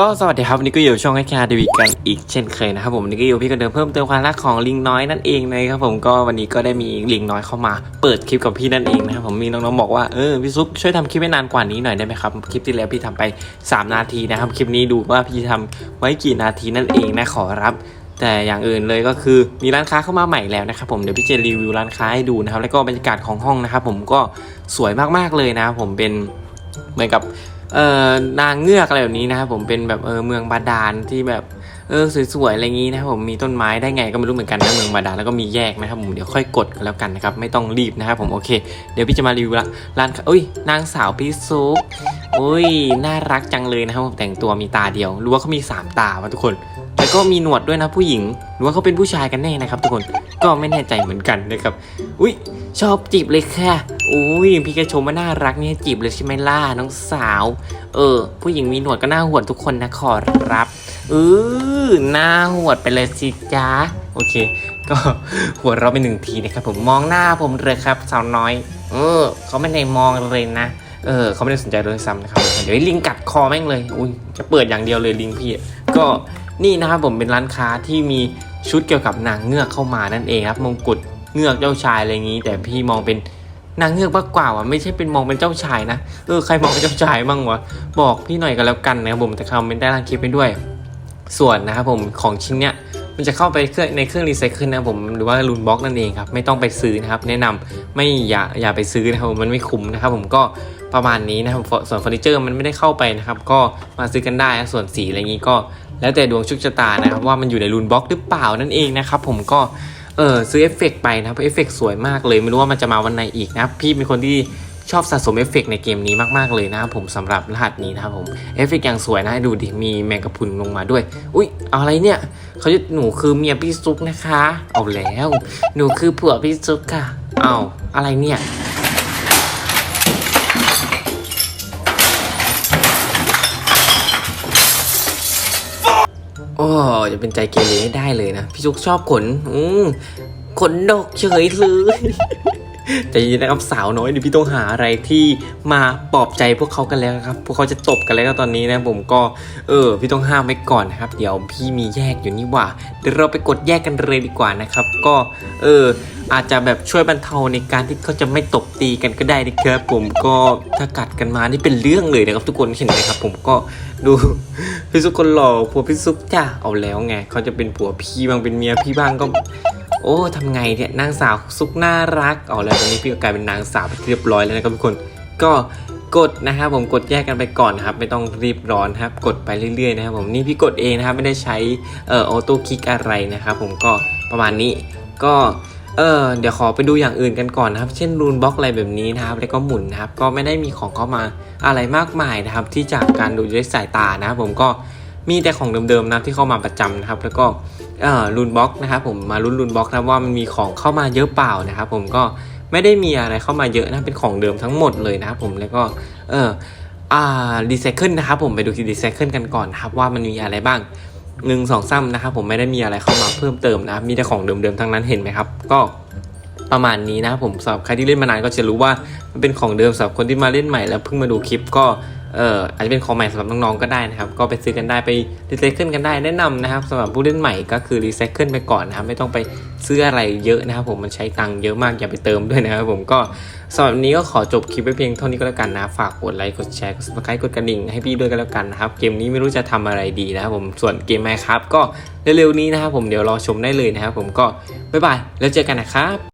ก็สวัสดีครับวันนี้ก็อยู่ช่องแคร์ดีวีกันอีกเช่นเคยนะครับผมวันนี้ก็อยู่พี่กันเดิมเพิ่มเติมความรักของลิงน้อยนั่นเองนะครับผมก็วันนี้ก็ได้มีลิงน้อยเข้ามา เปิดคลิปกับพี่นั่นเองนะครับผมมีน้องๆบอกว่าเออพี่ซุปช่วยทำคลิปให้นานกว่านี้หน่อยได้ไหมครับคลิปที่แล้วพี่ทำไป 3 นาทีนะครับคลิปนี้ดูว่าพี่ทำไว้กี่นาทีนั่นเองนะขอรับแต่อย่างอื่นเลยก็คือมีร้านค้าเข้ามาใหม่แล้วนะครับผมเดี๋ยวพี่จะรีวิวร้านค้าให้ดูนะครับแล้วก็บรรยากาศของห้องนะครับผมก็สวยมากๆเลยนะครับผมเป็นเหมือนกับ เอ่อนางเงือกอะไรแบบนี้นะครับผมเป็นแบบเออเมืองบาดาลที่แบบเออสวยๆอะไรอย่างนี้นะครับผมมีต้นไม้ได้ไงก็ไม่รู้เหมือนกันนะเมืองบาดาลแล้วก็มีแยกนะครับผมเดี๋ยวค่อยกดกันแล้วกันนะครับไม่ต้องรีบนะครับผมโอเค เดี๋ยวพี่จะมารีวิวละร้านค้าอุ้ยนางสาวพี่ซุปอุ้ยน่ารักจังเลยนะครับผมแต่งตัวมีตาเดียวรู้ว่าเขามีสามตาวะทุกคนแล้วก็มีหนวดด้วยนะผู้หญิงหรือว่าเขาเป็นผู้ชายกันแน่นะครับทุกคนก็ไม่แน่ใจเหมือนกันนะครับอุ้ยชอบจีบเลยค่ะ อุ้ยพี่กระชมว่าน่ารักเนี่ยจีบเลยใช่ไหมล่ะน้องสาว เออ ผู้หญิงมีหนวดก็น่าหวดทุกคนนะขอรับเออหน้าหวดไปเลยสิจ้าโอเค ก็หัวเราไปหนึ่งทีนะครับผมมองหน้าผมเลยครับ สาวน้อย เออเขาไม่ได้มองเลยนะเออเขาไม่ได้สนใจเลยซ้ำนะครับเดี๋ยวลิงกัดคอแม่งเลยอุ้ยจะเปิดอย่างเดียวเลยลิงพี่ก็นี่นะครับผมเป็นร้านค้าที่มีชุดเกี่ยวกับนางเงือกเข้ามานั่นเองครับมงกุฎเงือกเจ้าชายอะไรอย่างนี้ แต่พี่มองเป็น นางเงือกมากกว่าว่ะไม่ใช่เป็นมองเป็นเจ้าชายนะเออใครมองเป็นเจ้าชายบ้างวะบอกพี่หน่อยกันแล้วกันนะครับผมแต่คอมเมนต์ได้ล่างคลิปไปด้วย ส่วนนะครับผมของชิ้นเนี้ยมันจะเข้าไปเครื่องในเครื่องรีไซเคิลนะครับผมหรือว่าลูนบ็อกนั่นเองครับไม่ต้องไปซื้อนะครับ แนะนำไม่อย่าอย่าไปซื้อนะครับผมมันไม่คุ้มนะครับ ผมก็ประมาณนี้นะครับส่วนเฟอร์นิเจอร์มันไม่ได้เข้าไปนะครับ ก็มาซื้อกันได้ส่วนสีอะไรอย่างนี้ก็ แล้วแต่ดวงชุกชะตานะครับว่ามันอยู่ในลูนบ็อกหรือเปล่านั่นเองนะครับ ผมก็ เออซื้อเอฟเฟกต์ไปนะเพราะเอฟเฟกต์สวยมากเลย ไม่รู้ว่ามันจะมาวันไหนอีกนะ พี่เป็นคนที่ชอบสะสมเอฟเฟกต์ในเกมนี้มากๆเลยนะครับผมสำหรับรหัสนี้นะครับผมเอฟเฟกต์อย่างสวยนะดูดิมีแมงกะพรุนลงมาด้วย อุ้ยเอาอะไรเนี่ยเขาจะหนูคือเมียพี่ซุกนะคะ เอาแล้ว หนูคือผัวพี่ซุกค่ะ เอาอะไรเนี่ย โอ้จะเป็นใจเกเรให้ได้เลยนะ พี่ซุกชอบขน อืมขนดกเฉยเลย แต่ยินนะครับสาวน้อยเดี๋ยวพี่ต้องหาอะไรที่มาปลอบใจพวกเขากันแล้วครับ พวกเขาจะตบกันแล้วตอนนี้นะผมก็เออ พี่ต้องห้ามไว้ก่อนนะครับ เดี๋ยวพี่มีแยกอยู่นี่ว่าเดี๋ยวเราไปกดแยกกันเลยดีกว่านะครับ ก็เอออาจจะแบบช่วยบรรเทาในการที่เขาจะไม่ตบตีกันก็ได้นะครับผมก็ถ้ากัดกันมานี่เป็นเรื่องเลยนะครับทุกคนเห็นไหมครับ ผมก็ดูพี่ซุกคนหล่อผัวพี่ซุกจ้าเอาแล้วไงเขาจะเป็นผัวพี่บ้างเป็นเมียพี่บ้างก็ โอ้ทำไงเนี่ยนางสาวซุกน่ารักเอแล้วตอนนี้พี่ก็กลายเป็นนางสาวไปเรียบร้อยแล้วนะครับทุกคนก็กดนะครับผมกดแยกกันไปก่อนครับไม่ต้องรีบร้อนครับกดไปเรื่อยๆนะครับผมนี่พี่กดเองนะครับไม่ได้ใช้เอ่อออโต้คลิกอะไรนะครับผมก็ประมาณนี้ก็เออเดี๋ยวขอไปดูอย่างอื่นกันก่อนนะครับ เช่นรูนบล็อกอะไรแบบนี้นะครับแล้วก็หมุนนะครับ ก็ไม่ได้มีของเข้ามาอะไรมากมายนะครับ ที่จากการดูด้วยสายตานะครับผมก็มีแต่ของเดิมๆนะครับที่เข้ามาประจำนะครับ แล้วก็ รูนบล็อกนะครับผมมาลุ้นรูนบล็อกนะว่ามันมีของเข้ามาเยอะเปล่านะครับผมก็ไม่ได้มีอะไรเข้ามาเยอะนะเป็นของเดิมทั้งหมดเลยนะครับผมแล้วก็เอออ่ารีไซเคิลนะครับผมไปดูที่รีไซเคิลกันก่อนครับว่ามันมีอะไรบ้างหนึ่งสองซ้ำนะครับผมไม่ได้มีอะไรเข้ามาเพิ่มเติมนะมีแต่ของเดิมๆทั้งนั้นเห็นไหมครับ ก็ประมาณนี้นะครับผมสำหรับใครที่เล่นมานานก็จะรู้ว่ามันเป็นของเดิมสำหรับคนที่มาเล่นใหม่แล้วเพิ่งมาดูคลิปก็ เอ่ออาจจะเป็นของใหม่สำหรับน้องๆก็ได้นะครับ ก็ไปซื้อกันได้ไปรีไซเคิลกันได้แนะนำนะครับสำหรับผู้เล่นใหม่ก็คือรีไซเคิลไปก่อนนะครับไม่ต้องไปซื้ออะไรเยอะนะครับ ผมมันใช้ตังค์เยอะมากอย่าไปเติมด้วยนะครับผมก็สำหรับวันนี้ก็ขอจบคลิปไว้เพียงเท่านี้ก็แล้วกันนะฝากกดไลค์กดแชร์กด subscribe กดกระดิ่งให้พี่ด้วยกันแล้วกันนะครับเกมนี้ไม่รู้จะทำอะไรดีนะครับผมส่วนเกมไมครับก็เร็วๆนี้นะครับผมเดี๋ยวรอชมได้เลยนะครับผมก็บ๊ายบายแล้วเจอกันนะครับ